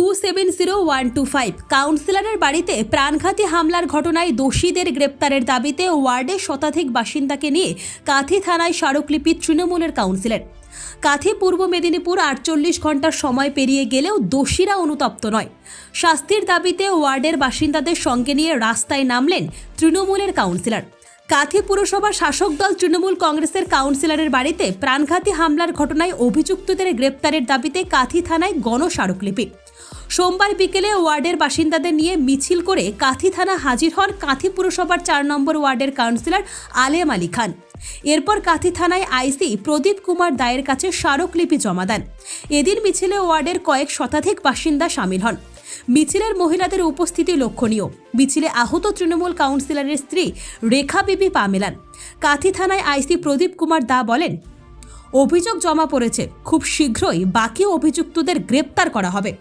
Two seven zero one two five কাউন্সিলরের বাড়িতে প্রাণঘাতী হামলার ঘটনায় দোষীদের গ্রেপ্তারের দাবিতে ওয়ার্ডের শতাধিক বাসিন্দাকে নিয়ে কাথি থানায় স্মারকলিপি তৃণমূলের কাউন্সিলর কাথি পূর্ব মেদিনীপুর আটচল্লিশ ঘণ্টার সময় পেরিয়ে গেলেও দোষীরা অনুতপ্ত নয় শাস্তির দাবিতে ওয়ার্ডের বাসিন্দাদের সঙ্গে নিয়ে রাস্তায় নামলেন তৃণমূলের কাউন্সিলর কাথি পুরসভার শাসক দল তৃণমূল কংগ্রেসের কাউন্সিলরের বাড়িতে প্রাণঘাতী হামলার ঘটনায় অভিযুক্তদের গ্রেপ্তারের দাবিতে কাথি থানায় গণস্মারকলিপি। সোমবার বিকেলে ওয়ার্ডের বাসিন্দাদের নিয়ে মিছিল করে কাথি থানা হাজির হন কাথি পুরসভার চার নম্বর ওয়ার্ডের কাউন্সিলর আলেম আলী খান। এরপর কাথি থানায় আইসি প্রদীপ কুমার দায়ের কাছে স্মারকলিপি জমা দেন। এদিন মিছিলে ওয়ার্ডের কয়েক শতাধিক বাসিন্দা সামিল হন। মিছিলের মহিলাদের উপস্থিতি লক্ষণীয়। মিছিলে আহত তৃণমূল কাউন্সিলরের স্ত্রী রেখা বিবি পা মেলান কাথি থানায় আইসি প্রদীপ কুমার দা বলেন, অভিযোগ জমা পড়েছে। খুব শীঘ্রই বাকি অভিযুক্তদের গ্রেপ্তার করা হবে।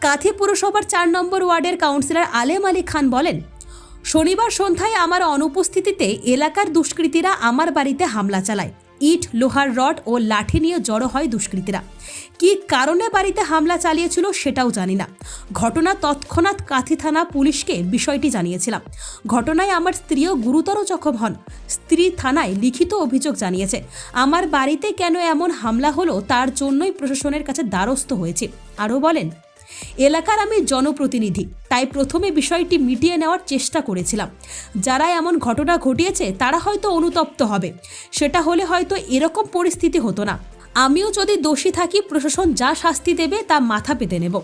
কাথি পুরসভার চার নম্বর ওয়ার্ডের কাউন্সিলর আলেম আলী খান বলেন, শনিবার সন্ধ্যায় আমার অনুপস্থিতিতে এলাকার দুষ্কৃতীরা আমার বাড়িতে হামলা চালায়। ইট, লোহার রড ও লাঠি নিয়ে জড়ো হয় দুষ্কৃতীরা। কী কারণে বাড়িতে হামলা চালিয়েছিল সেটাও জানি না। ঘটনা তৎক্ষণাৎ কাথি থানা পুলিশকে বিষয়টি জানিয়েছিলাম। ঘটনায় আমার স্ত্রীও গুরুতর জখম হন। স্ত্রী থানায় লিখিত অভিযোগ জানিয়েছে, আমার বাড়িতে কেন এমন হামলা হলো তার জন্যই প্রশাসনের কাছে দ্বারস্থ হয়েছে। আরও বলেন, এলাকার আমি জনপ্রতিনিধি। তাই প্রথমে বিষয়টি মিটিয়ে নেওয়ার চেষ্টা করেছিলাম। যারা এমন ঘটনা ঘটিয়েছে, তারা হয়তো অনুতপ্ত হবে। সেটা হলে হয়তো এরকম পরিস্থিতি হতো না। আমিও যদি দোষী থাকি, প্রশাসন যা শাস্তি দেবে তা মাথা পেতে নেব।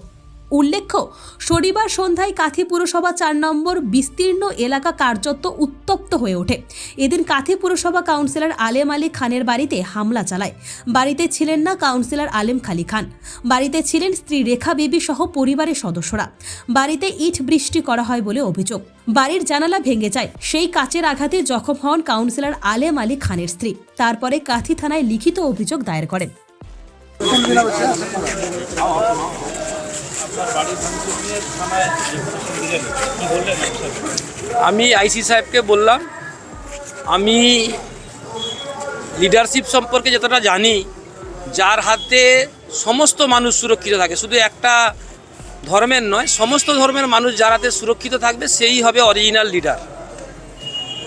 উল্লেখ্য, শনিবার সন্ধ্যায় কাথি পুরসভা চার নম্বর বিস্তীর্ণ এলাকা কার্যত উত্তপ্ত হয়ে ওঠে। এদিন কাথি পুরসভা কাউন্সিলর আলেম আলী খানের বাড়িতে হামলা চালায়। বাড়িতে ছিলেন না কাউন্সিলর আলেম খালি খান। বাড়িতে ছিলেন স্ত্রী রেখা বেবি সহ পরিবারের সদস্যরা। বাড়িতে ইট বৃষ্টি করা হয় বলে অভিযোগ। বাড়ির জানালা ভেঙে যায়। সেই কাচের আঘাতে জখম হন কাউন্সিলর আলেম আলী খানের স্ত্রী। তারপরে কাথি থানায় লিখিত অভিযোগ দায়ের করেন। আমি আইসি সাহেবকে বললাম, আমি লিডারশিপ সম্পর্কে যতটা জানি, যার হাতে সমস্ত মানুষ সুরক্ষিত থাকে, শুধু একটা ধর্মের নয়, সমস্ত ধর্মের মানুষ যার হাতে সুরক্ষিত থাকবে, সেই হবে অরিজিনাল লিডার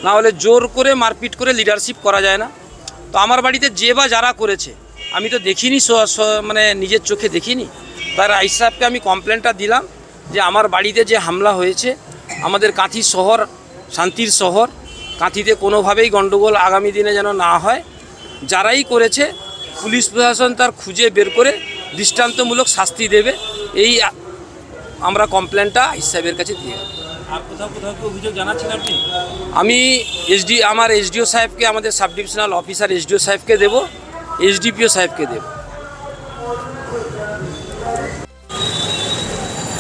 না হলে জোর করে মারপিট করে লিডারশিপ করা যায় না। তো আমার বাড়িতে যে বা যারা করেছে, আমি তো দেখিনি মানে নিজের চোখে দেখিনি। তার আইস সাহেবকে আমি কমপ্লেনটা দিলাম যে আমার বাড়িতে যে হামলা হয়েছে আমাদের কাঁথি শহর শান্তির শহর কাঁথিতে কোনোভাবেই গণ্ডগোল আগামী দিনে যেন না হয়। যারাই করেছে পুলিশ প্রশাসন তার খুঁজে বের করে দৃষ্টান্তমূলক শাস্তি দেবে এই আমরা কমপ্লেনটা আইস সাহেবের কাছে দিয়ে আমি এসডি আমার এসডিও সাহেবকে আমাদের সাব ডিভিশনাল অফিসার এসডিও সাহেবকে দেব এসডিপিও সাহেবকে দেব।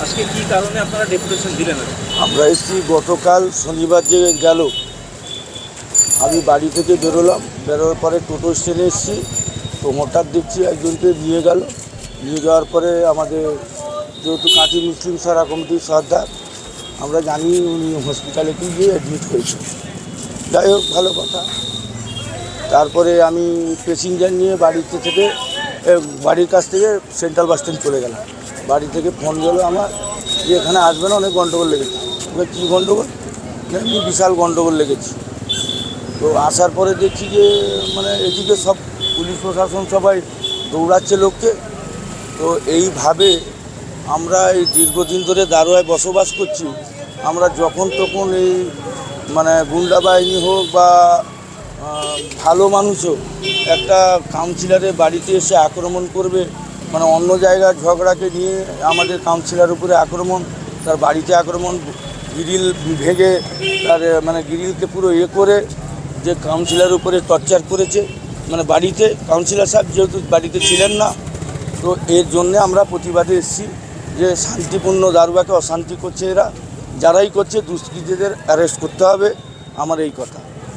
আজকে কি কারণে আপনারা ডেপুটেশন দিলেন আমরা এসেছি, গতকাল শনিবার যে গেল, আমি বাড়ি থেকে বেরোলাম বেরোর পরে টোটো স্ট্যান্ডে এসেছি তো হঠাৎ দেখছি, একজনকে নিয়ে গেল। নিয়ে যাওয়ার পরে আমাদের যেহেতু কাঁচি মুসলিম সারা কমিটির সর্দার, আমরা জানি উনি হসপিটালে কি গিয়ে অ্যাডমিট হয়েছে যাই হোক, ভালো কথা। তারপরে আমি প্যাসেঞ্জার নিয়ে বাড়িতে থেকে বাড়ির কাছ থেকে সেন্ট্রাল বাস স্ট্যান্ড চলে গেলাম। বাড়ি থেকে ফোন গেলো আমার যে এখানে আসবে না অনেক গন্ডগোল লেগেছে। কী গন্ডগোল? না, এমনি বিশাল গন্ডগোল লেগেছে। তো আসার পরে দেখছি যে মানে এদিকে সব পুলিশ প্রশাসন সবাই দৌড়াচ্ছে লোককে। তো এইভাবে আমরা এই দীর্ঘদিন ধরে দারোয়ায় বসবাস করছি। আমরা যখন তখন এই মানে গুন্ডা বাহিনী হোক বা ভালো মানুষ হোক একটা কাউন্সিলরের বাড়িতে এসে আক্রমণ করবে মানে অন্য জায়গার ঝগড়াকে নিয়ে আমাদের কাউন্সিলর উপরে আক্রমণ, তার বাড়িতে আক্রমণ গ্রিল ভেঙে তার মানে গ্রিলকে পুরো ইয়ে করে যে কাউন্সিলর উপরে টর্চার করেছে। মানে বাড়িতে কাউন্সিলর সাহেব যেহেতু বাড়িতে ছিলেন না, তো এর জন্যে আমরা প্রতিবাদে এসেছি যে শান্তিপূর্ণ দারুয়াকে অশান্তি করছে এরা। যারাই করছে, দুষ্কৃতীদের অ্যারেস্ট করতে হবে। আমার এই কথা।